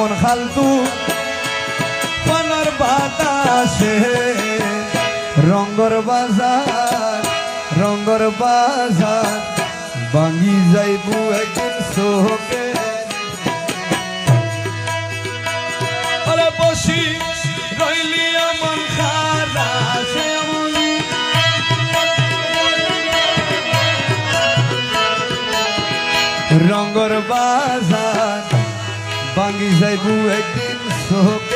অমন খালতু? পানার বাতাসে। রঙ্গর বাজার রঙ্গর বাজার ভাঙি যাইবু একদিন সোহকে এমন রঙ্গর বাজার ভাঙি যাইবু একদিন সোহকের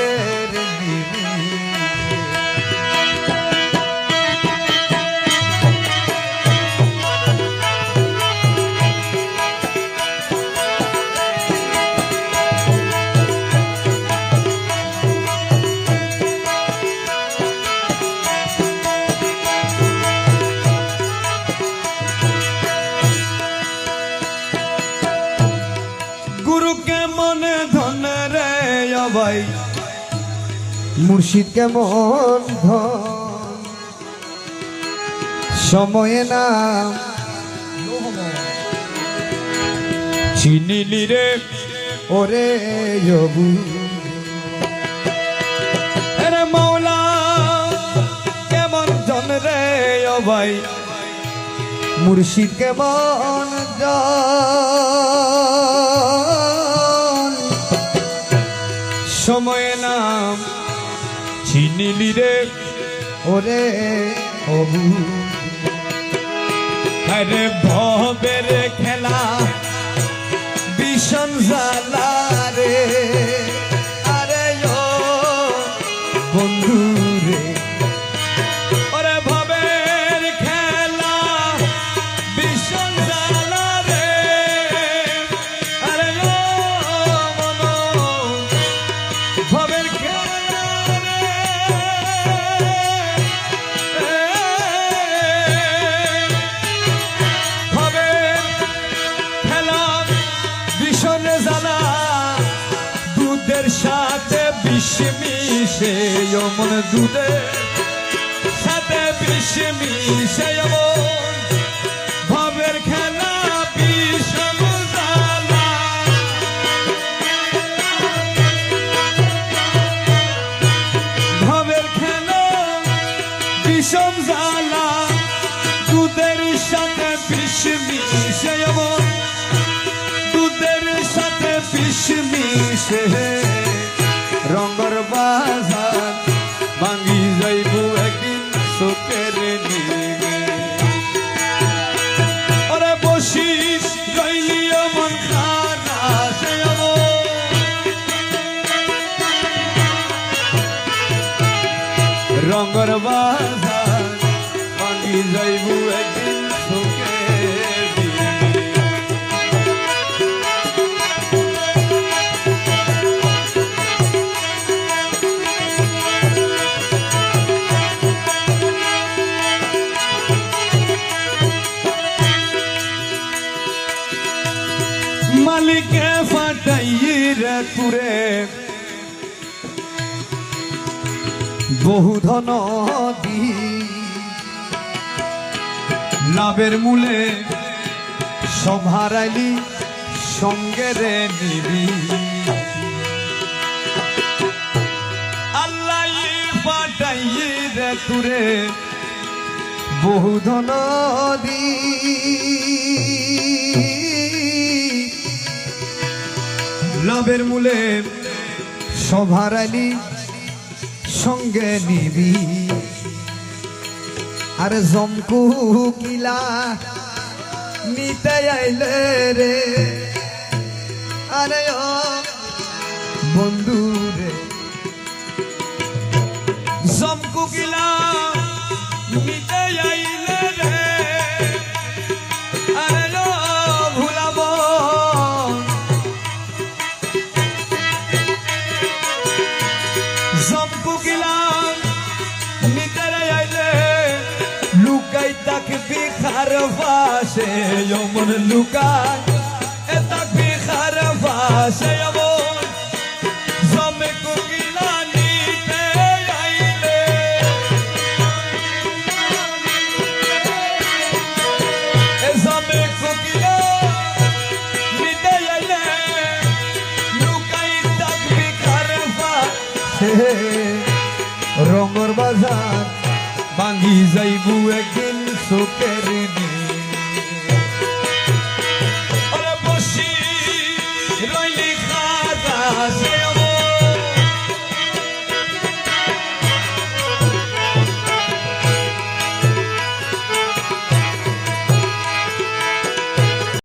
গুরুকে মনে ধনে রে অবাই মুর্শিদ কেমন ধন? সময়ে নাম চিনিলি রে। ওরে যবু। রে মৌলা কেমন জন রে অবাই মুর্শিদ কেমন জন সময়ে নাম চিনিলি রে। ওরে অবু আরে ভবের খেলা ভীষণ জ্বালা বিষ মিশে অমন দুধের সাথে বিষ মিশে অমন ভবের খেলা ভীষণ ভবের খেলা বিষম জ্বালা দুধের সাথে বিষ মিশে অমন, দুধের সাথে বিষ মিশে রঙ্গর বাজার ভাঙি যাইব একদিন সুখে মালিকে ফাটাই রে তুরে বহু ধন লাভের মূলে সব হারাইলি সঙ্গে রে নিবি। ফাটাই রে তুরে বহু ধন দি। লাভের মূলে সব হারাইলি সঙ্গে নিবি। আরে জমকু কিলা নিতে আইলে রে। আরে ও বন্ধু রে। জমকু গিলা নিতে পাশে অমন লুকাই এ তাকবি খার পাশে অমন জমে কুকিলা নিতে আইলে। এ জমে কুকিলা নিতে আইলে। লুকাই পাশে রঙর বাজার ভাঙ্গি যাইবু একদিন চোখের